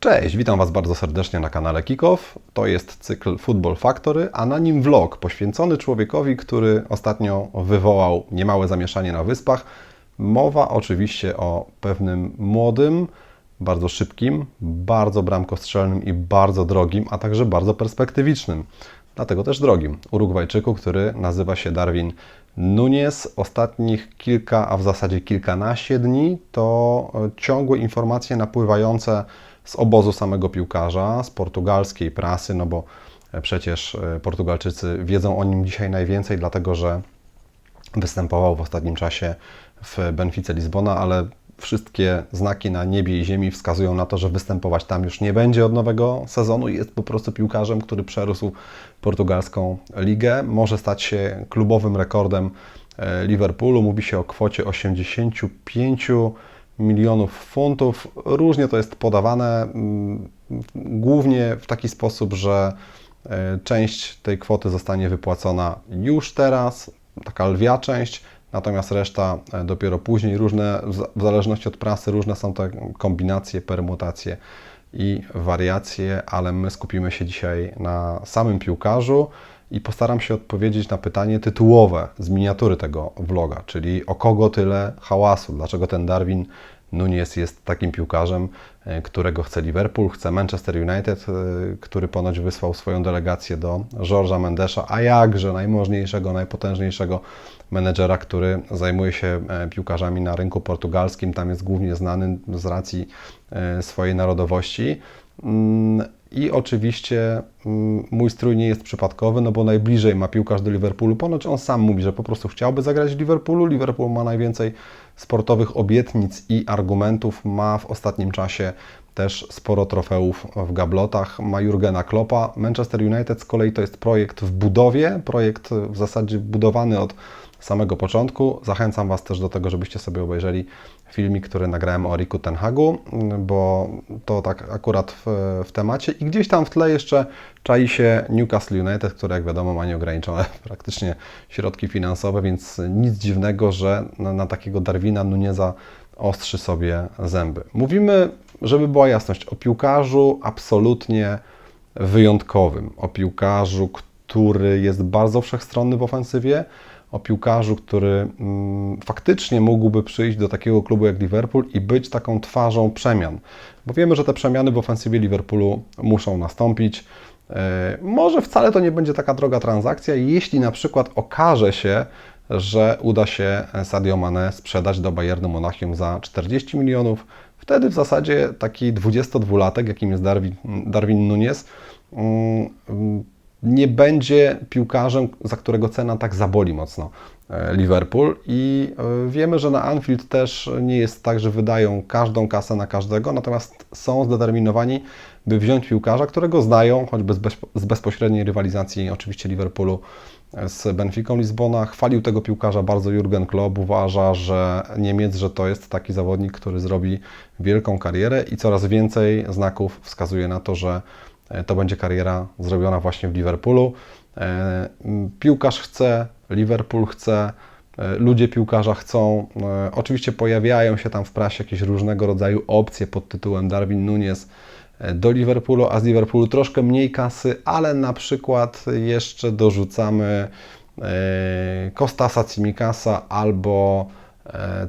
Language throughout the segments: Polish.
Cześć, witam Was bardzo serdecznie na kanale Kickoff. To jest cykl Football Factory, a na nim vlog poświęcony człowiekowi, który ostatnio wywołał niemałe zamieszanie na wyspach. Mowa oczywiście o pewnym młodym, bardzo szybkim, bardzo bramkostrzelnym i bardzo drogim, a także bardzo perspektywicznym. Dlatego też drogim. Urugwajczyku, który nazywa się Darwin Nunes. Ostatnich kilka, a w zasadzie kilkanaście dni to ciągłe informacje napływające z obozu samego piłkarza, z portugalskiej prasy, no bo przecież Portugalczycy wiedzą o nim dzisiaj najwięcej, dlatego że występował w ostatnim czasie w Benfice Lizbona, ale wszystkie znaki na niebie i ziemi wskazują na to, że występować tam już nie będzie od nowego sezonu. Jest po prostu piłkarzem, który przerósł portugalską ligę. Może stać się klubowym rekordem Liverpoolu. Mówi się o kwocie 85 milionów funtów. Różnie to jest podawane, głównie w taki sposób, że część tej kwoty zostanie wypłacona już teraz, taka lwia część, natomiast reszta dopiero później. Różne, w zależności od prasy, różne są te kombinacje, permutacje i wariacje, ale my skupimy się dzisiaj na samym piłkarzu i postaram się odpowiedzieć na pytanie tytułowe z miniatury tego vloga, czyli o kogo tyle hałasu, dlaczego ten Darwin Nunes jest takim piłkarzem, którego chce Liverpool, chce Manchester United, który ponoć wysłał swoją delegację do George'a Mendesza, a jakże najmożniejszego, najpotężniejszego menedżera, który zajmuje się piłkarzami na rynku portugalskim. Tam jest głównie znany z racji swojej narodowości. I oczywiście mój strój nie jest przypadkowy, no bo najbliżej ma piłkarz do Liverpoolu. Ponoć on sam mówi, że po prostu chciałby zagrać w Liverpoolu. Liverpool ma najwięcej sportowych obietnic i argumentów. Ma w ostatnim czasie też sporo trofeów w gablotach. Ma Jurgena Kloppa. Manchester United z kolei to jest projekt w budowie, projekt w zasadzie budowany od samego początku. Zachęcam Was też do tego, żebyście sobie obejrzeli filmik, który nagrałem o Riku Tenhagu, bo to tak akurat w, w, temacie. I gdzieś tam w tle jeszcze czai się Newcastle United, które jak wiadomo ma nieograniczone praktycznie środki finansowe, więc nic dziwnego, że na, na takiego Darwina Nuneza ostrzy sobie zęby. Mówimy, żeby była jasność, o piłkarzu absolutnie wyjątkowym, o piłkarzu, który jest bardzo wszechstronny w ofensywie, o piłkarzu, który mm, faktycznie mógłby przyjść do takiego klubu jak Liverpool i być taką twarzą przemian. Bo wiemy, że te przemiany w ofensywie Liverpoolu muszą nastąpić. E, może wcale to nie będzie taka droga transakcja, jeśli na przykład okaże się, że uda się Sadio Mane sprzedać do Bayernu Monachium za 40 milionów. Wtedy w zasadzie taki 22-latek, jakim jest Darwin, Darwin Nunes, mm, nie będzie piłkarzem, za którego cena tak zaboli mocno Liverpool i wiemy, że na Anfield też nie jest tak, że wydają każdą kasę na każdego, natomiast są zdeterminowani, by wziąć piłkarza, którego znają, choćby z bezpośredniej rywalizacji oczywiście Liverpoolu z Benficą Lizbona. Chwalił tego piłkarza bardzo Jurgen Klopp, uważa, że Niemiec, że to jest taki zawodnik, który zrobi wielką karierę i coraz więcej znaków wskazuje na to, że to będzie kariera zrobiona właśnie w Liverpoolu. Piłkarz chce, Liverpool chce, ludzie piłkarza chcą. Oczywiście pojawiają się tam w prasie jakieś różnego rodzaju opcje pod tytułem Darwin Nunes do Liverpoolu, a z Liverpoolu troszkę mniej kasy, ale na przykład jeszcze dorzucamy Kostasa Cimikasa albo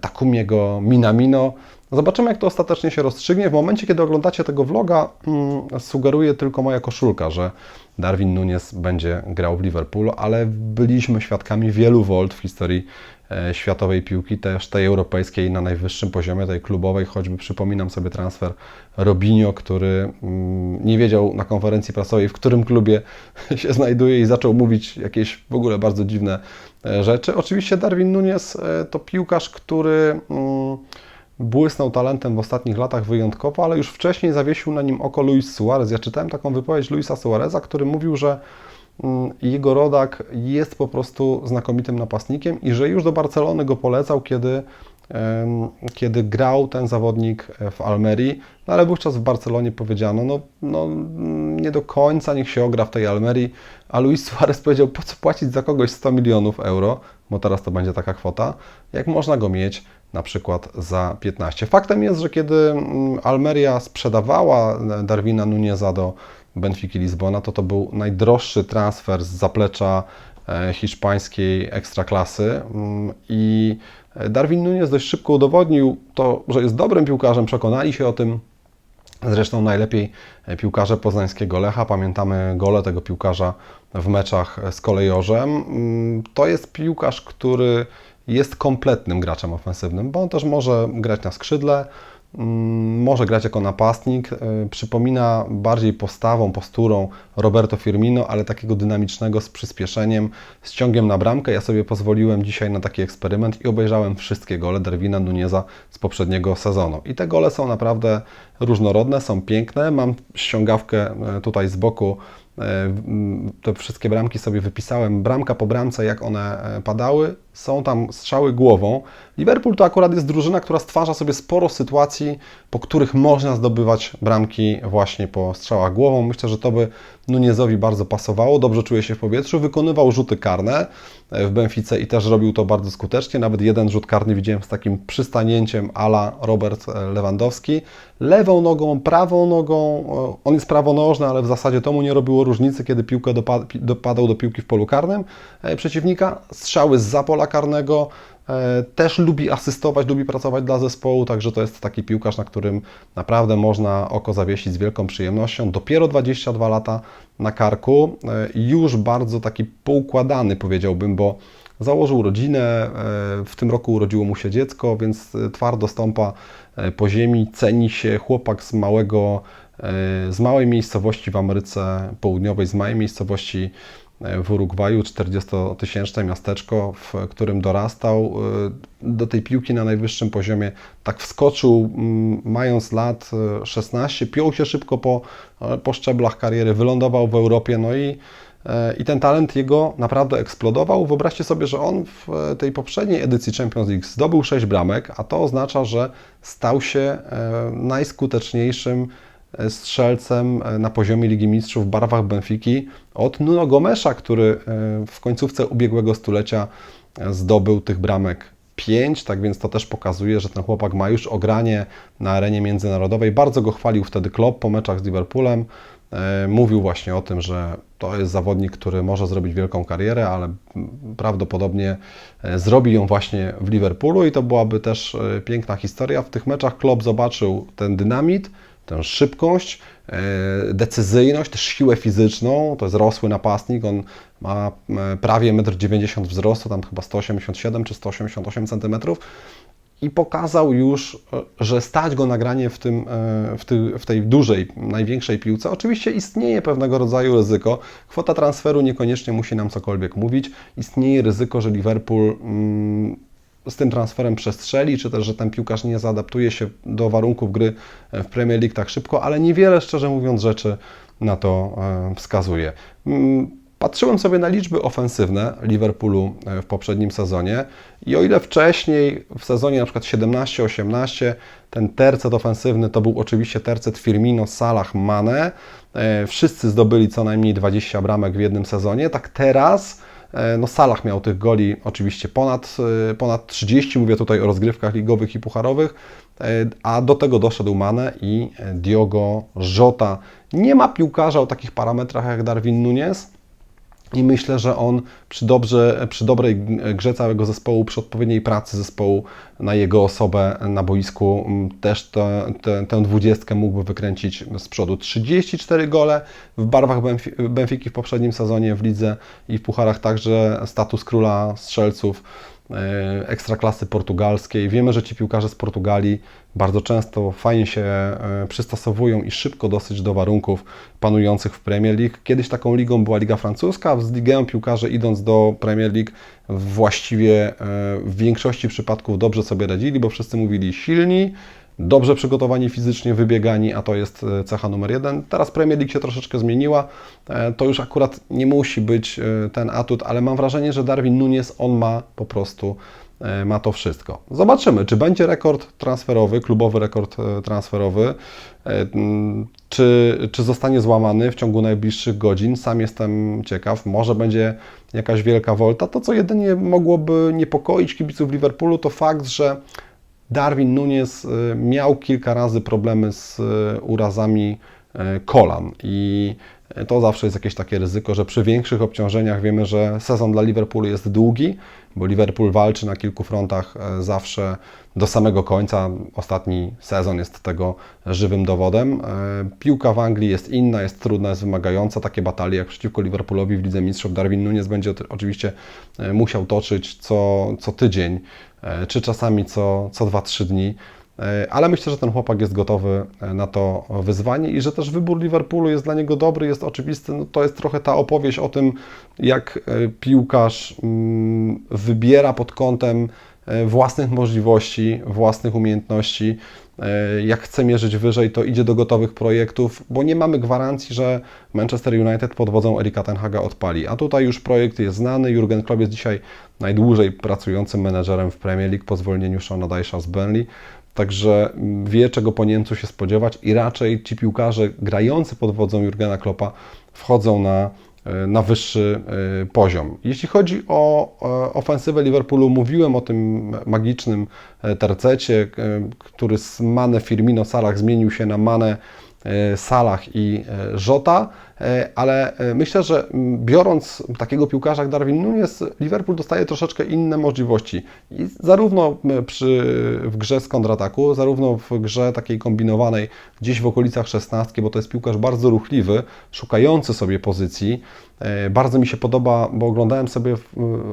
Takumiego Minamino. Zobaczymy, jak to ostatecznie się rozstrzygnie. W momencie, kiedy oglądacie tego vloga, mm, sugeruje tylko moja koszulka, że Darwin Nunes będzie grał w Liverpoolu, ale byliśmy świadkami wielu volt w historii e, światowej piłki, też tej europejskiej na najwyższym poziomie, tej klubowej, choćby przypominam sobie transfer Robinho, który mm, nie wiedział na konferencji prasowej, w którym klubie się znajduje i zaczął mówić jakieś w ogóle bardzo dziwne e, rzeczy. Oczywiście Darwin Nunes e, to piłkarz, który mm, błysnął talentem w ostatnich latach wyjątkowo, ale już wcześniej zawiesił na nim oko Luis Suarez. Ja czytałem taką wypowiedź Luisa Suareza, który mówił, że jego rodak jest po prostu znakomitym napastnikiem i że już do Barcelony go polecał, kiedy, kiedy grał ten zawodnik w Almerii, no ale wówczas w Barcelonie powiedziano, no, no nie do końca niech się ogra w tej Almerii, a Luis Suarez powiedział, po co płacić za kogoś 100 milionów euro, bo teraz to będzie taka kwota, jak można go mieć na przykład za 15. Faktem jest, że kiedy mm, Almeria sprzedawała Darwina Nuneza do Benfiki Lizbona, to to był najdroższy transfer z zaplecza e, hiszpańskiej ekstraklasy mm, i Darwin Nunez dość szybko udowodnił to, że jest dobrym piłkarzem, przekonali się o tym Zresztą najlepiej piłkarze poznańskiego Lecha. Pamiętamy gole tego piłkarza w meczach z kolejorzem. Mm, to jest piłkarz, który jest kompletnym graczem ofensywnym, bo on też może grać na skrzydle, może grać jako napastnik. E, przypomina bardziej postawą, posturą Roberto Firmino, ale takiego dynamicznego z przyspieszeniem, z ciągiem na bramkę. Ja sobie pozwoliłem dzisiaj na taki eksperyment i obejrzałem wszystkie gole Darwina Nuneza z poprzedniego sezonu. I te gole są naprawdę różnorodne, są piękne. Mam ściągawkę e, tutaj z boku te wszystkie bramki sobie wypisałem, bramka po bramce, jak one e, padały. Są tam strzały głową. Liverpool to akurat jest drużyna, która stwarza sobie sporo sytuacji, po których można zdobywać bramki właśnie po strzałach głową. Myślę, że to by Nuniezowi bardzo pasowało. Dobrze czuje się w powietrzu, wykonywał rzuty karne e, w Benfice i też robił to bardzo skutecznie. Nawet jeden rzut karny widziałem z takim przystanięciem ala Robert Lewandowski. Lewą nogą, prawą nogą, on jest prawonożny, ale w zasadzie to mu nie robiło różnicy, kiedy piłkę dopadał do piłki w polu karnym e, przeciwnika. Strzały z pola karnego. E, też lubi asystować, lubi pracować dla zespołu, także to jest taki piłkarz, na którym naprawdę można oko zawiesić z wielką przyjemnością. Dopiero 22 lata na karku, e, już bardzo taki poukładany powiedziałbym, bo założył rodzinę, w tym roku urodziło mu się dziecko, więc twardo stąpa po ziemi, ceni się chłopak z małego z małej miejscowości w Ameryce Południowej, z małej miejscowości e, w Urugwaju, 40-tysięczne miasteczko, w którym dorastał. E, do tej piłki na najwyższym poziomie tak wskoczył, mając lat 16, e, piął się szybko po, po szczeblach kariery, wylądował w Europie, no i i ten talent jego naprawdę eksplodował. Wyobraźcie sobie, że on w tej poprzedniej edycji Champions League zdobył 6 bramek, a to oznacza, że stał się najskuteczniejszym strzelcem e, na poziomie Ligi Mistrzów w barwach Benfiki od Nuno Gomesza, który e, w końcówce ubiegłego stulecia e, zdobył tych bramek 5, tak więc to też pokazuje, że ten chłopak ma już ogranie na arenie międzynarodowej. Bardzo go chwalił wtedy Klopp po meczach z Liverpoolem. Mówił właśnie o tym, że to jest zawodnik, który może zrobić wielką karierę, ale prawdopodobnie zrobi ją właśnie w Liverpoolu i to byłaby też piękna historia. W tych meczach Klopp zobaczył ten dynamit, tę szybkość, e, decyzyjność, też siłę fizyczną. To jest rosły napastnik, on ma e, prawie 1,90 m wzrostu, tam chyba 187 czy 188 cm i pokazał już, e, że stać go nagranie w, tym, w, tej, w tej dużej, największej piłce. Oczywiście istnieje pewnego rodzaju ryzyko. Kwota transferu niekoniecznie musi nam cokolwiek mówić. Istnieje ryzyko, że Liverpool mm, z tym transferem przestrzeli, czy też, że ten piłkarz nie zaadaptuje się do warunków gry w Premier League tak szybko, ale niewiele, szczerze mówiąc, rzeczy na to e, wskazuje. Mm, patrzyłem sobie na liczby ofensywne Liverpoolu e, w poprzednim sezonie i o ile wcześniej w sezonie przykład 17-18 ten tercet ofensywny to był oczywiście tercet Firmino, Salah, Mane, e, wszyscy zdobyli co najmniej 20 bramek w jednym sezonie, tak teraz E, no Salah miał tych goli oczywiście ponad, e, ponad 30, mówię tutaj o rozgrywkach ligowych i pucharowych, e, a do tego doszedł Mane i Diogo Jota. Nie ma piłkarza o takich parametrach jak Darwin Nunez, i myślę, że on przy, dobrze, przy dobrej grze całego zespołu, przy odpowiedniej pracy zespołu na jego osobę na boisku też te, te, tę dwudziestkę mógłby wykręcić z przodu. 34 gole w barwach Benfiki w poprzednim sezonie w lidze i w pucharach także status króla strzelców ekstraklasy portugalskiej. Wiemy, że ci piłkarze z Portugalii bardzo często fajnie się e, przystosowują i szybko dosyć do warunków panujących w Premier League. Kiedyś taką ligą była Liga Francuska, a z ligą piłkarze idąc do Premier League właściwie e, w większości przypadków dobrze sobie radzili, bo wszyscy mówili silni, dobrze przygotowani fizycznie, wybiegani, a to jest e, cecha numer jeden. Teraz Premier League się troszeczkę zmieniła, e, to już akurat nie musi być e, ten atut, ale mam wrażenie, że Darwin Nunes, on ma po prostu ma to wszystko. Zobaczymy, czy będzie rekord transferowy, klubowy rekord transferowy, mm, czy, czy zostanie złamany w ciągu najbliższych godzin. Sam jestem ciekaw, może będzie jakaś wielka wolta. To, co jedynie mogłoby niepokoić kibiców Liverpoolu, to fakt, że Darwin Nunes y, miał kilka razy problemy z y, urazami y, kolan i to zawsze jest jakieś takie ryzyko, że przy większych obciążeniach wiemy, że sezon dla Liverpoolu jest długi, bo Liverpool walczy na kilku frontach zawsze do samego końca. Ostatni sezon jest tego żywym dowodem. Piłka w Anglii jest inna, jest trudna, jest wymagająca. Takie batalie jak przeciwko Liverpoolowi w Lidze Mistrzów Darwin Nunes będzie oczywiście musiał toczyć co, co tydzień E, czy czasami co, co 2-3 dni. E, ale myślę, że ten chłopak jest gotowy e, na to wyzwanie i że też wybór Liverpoolu jest dla niego dobry, jest oczywisty. No to jest trochę ta opowieść o tym, jak piłkarz mm, wybiera pod kątem własnych możliwości, własnych umiejętności. Jak chce mierzyć wyżej, to idzie do gotowych projektów, bo nie mamy gwarancji, że Manchester United pod wodzą Erika Tenhaga odpali. A tutaj już projekt jest znany. Jurgen Klopp jest dzisiaj najdłużej pracującym menedżerem w Premier League po zwolnieniu Shona Dyche'a z Burnley. Także wie, czego po Niemcu się spodziewać i raczej ci piłkarze grający pod wodzą Jurgena Kloppa wchodzą na, e, na wyższy e, poziom. Jeśli chodzi o ofensywę Liverpoolu, mówiłem o tym magicznym e, tercecie, który z Mane Firmino Salah zmienił się na Mane Salah i Żota. E, ale e, myślę, że biorąc takiego piłkarza jak Darwin Nunes, Liverpool dostaje troszeczkę inne możliwości. I zarówno przy, w grze z kontrataku, zarówno w grze takiej kombinowanej gdzieś w okolicach 16, bo to jest piłkarz bardzo ruchliwy, szukający sobie pozycji. E, bardzo mi się podoba, bo oglądałem sobie,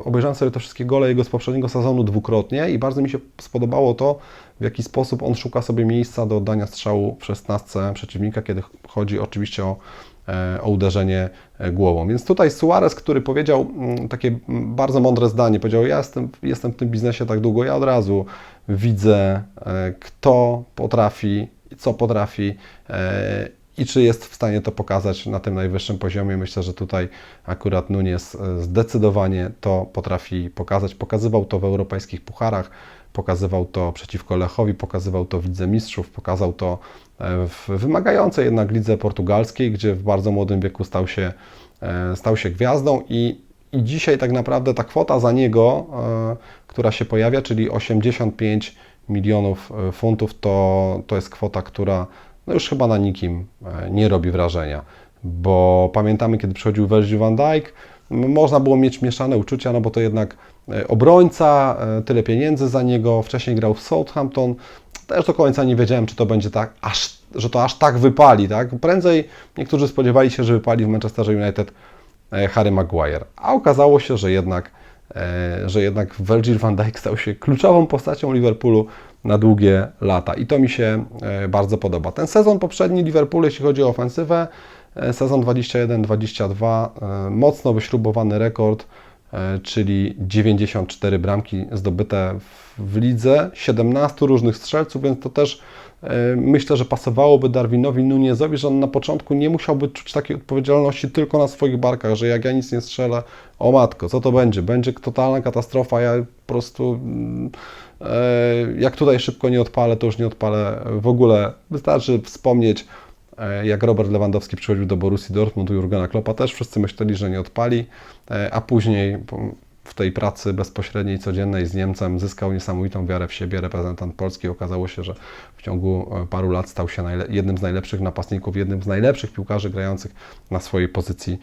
obejrzałem sobie te wszystkie gole jego z poprzedniego sezonu dwukrotnie i bardzo mi się spodobało to, w jaki sposób on szuka sobie miejsca do oddania strzału w 16 przeciwnika, kiedy chodzi oczywiście o E, o uderzenie e, głową. Więc tutaj Suarez, który powiedział mm, takie bardzo mądre zdanie, powiedział, ja jestem, jestem w tym biznesie tak długo, ja od razu widzę, kto potrafi, co potrafi i czy jest w stanie to pokazać na tym najwyższym poziomie. Myślę, że tutaj akurat Nunes zdecydowanie to potrafi pokazać. Pokazywał to w europejskich pucharach, pokazywał to przeciwko Lechowi, pokazywał to w Lidze Mistrzów, pokazał to e, w wymagającej jednak lidze portugalskiej, gdzie w bardzo młodym wieku stał się, e, stał się gwiazdą i, i dzisiaj tak naprawdę ta kwota za niego, e, która się pojawia, czyli 85 milionów funtów, to, to jest kwota, która no już chyba na nikim nie robi wrażenia, bo pamiętamy, kiedy przychodził Virgil van Dijk, można było mieć mieszane uczucia, no bo to jednak E, obrońca, e, tyle pieniędzy za niego, wcześniej grał w Southampton. Też do końca nie wiedziałem, czy to będzie tak, aż, że to aż tak wypali. Tak? Prędzej niektórzy spodziewali się, że wypali w Manchesterze United e, Harry Maguire, a okazało się, że jednak, że jednak Virgil van Dijk stał się kluczową postacią Liverpoolu na długie lata i to mi się bardzo podoba. Ten sezon poprzedni Liverpoolu, jeśli chodzi o ofensywę, sezon 21-22, mocno wyśrubowany rekord, E, czyli 94 bramki zdobyte w lidze, 17 różnych strzelców, więc to też e, myślę, że pasowałoby Darwinowi Nuniezowi, że on na początku nie musiałby czuć takiej odpowiedzialności tylko na swoich barkach, że jak ja nic nie strzelę, o matko, co to będzie? Będzie totalna katastrofa, ja po prostu mm, e, jak tutaj szybko nie odpalę, to już nie odpalę w ogóle. Wystarczy wspomnieć E, jak Robert Lewandowski przychodził do Borussii Dortmund, Jurgena Kloppa też wszyscy myśleli, że nie odpali, e, a później w tej pracy bezpośredniej, codziennej z Niemcem zyskał niesamowitą wiarę w siebie reprezentant Polski. Okazało się, że w ciągu e, paru lat stał się jednym z najlepszych napastników, jednym z najlepszych piłkarzy grających na swojej pozycji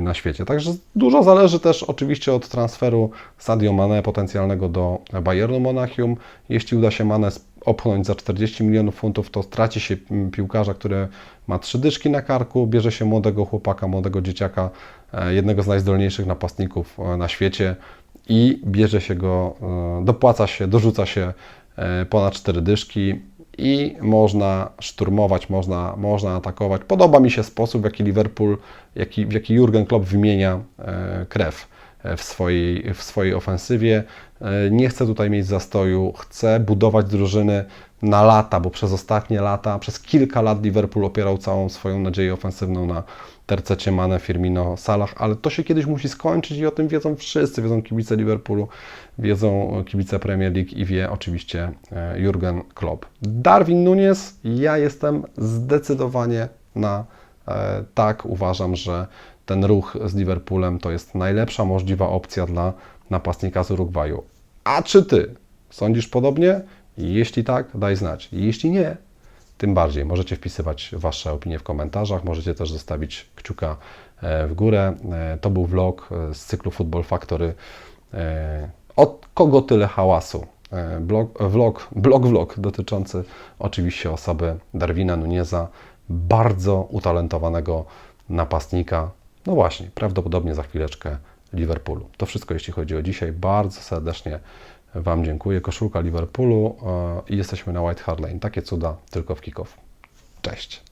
na świecie. Także dużo zależy też oczywiście od transferu Sadio Mane potencjalnego do Bayernu Monachium. Jeśli uda się Mane opchnąć za 40 milionów funtów, to straci się piłkarza, który ma trzy dyszki na karku, bierze się młodego chłopaka, młodego dzieciaka, e, jednego z najzdolniejszych napastników e, na świecie i bierze się go, e, dopłaca się, dorzuca się ponad cztery dyszki i można szturmować, można, można atakować. Podoba mi się sposób, w jaki Liverpool, jaki, w jaki Jurgen Klopp wymienia krew w swojej, w swojej ofensywie. E, nie chcę tutaj mieć zastoju, chcę budować drużyny na lata, bo przez ostatnie lata, przez kilka lat Liverpool opierał całą swoją nadzieję ofensywną na tercecie Mane, Firmino, Salah, ale to się kiedyś musi skończyć i o tym wiedzą wszyscy, wiedzą kibice Liverpoolu, wiedzą kibice Premier League i wie oczywiście e, Jurgen Klopp. Darwin Nunes, ja jestem zdecydowanie na e, tak, uważam, że ten ruch z Liverpoolem to jest najlepsza możliwa opcja dla napastnika z Urugwaju. A czy Ty sądzisz podobnie? Jeśli tak, daj znać. Jeśli nie, tym bardziej możecie wpisywać Wasze opinie w komentarzach, możecie też zostawić kciuka e, w górę. E, To był vlog e, z cyklu Football Factory. Od kogo tyle hałasu? Blog, vlog, blog, vlog dotyczący oczywiście osoby Darwina Nuneza, bardzo utalentowanego napastnika. No właśnie, prawdopodobnie za chwileczkę Liverpoolu. To wszystko jeśli chodzi o dzisiaj. Bardzo serdecznie Wam dziękuję. Koszulka Liverpoolu e, i jesteśmy na White Hart Lane. Takie cuda tylko w kickoff. Cześć.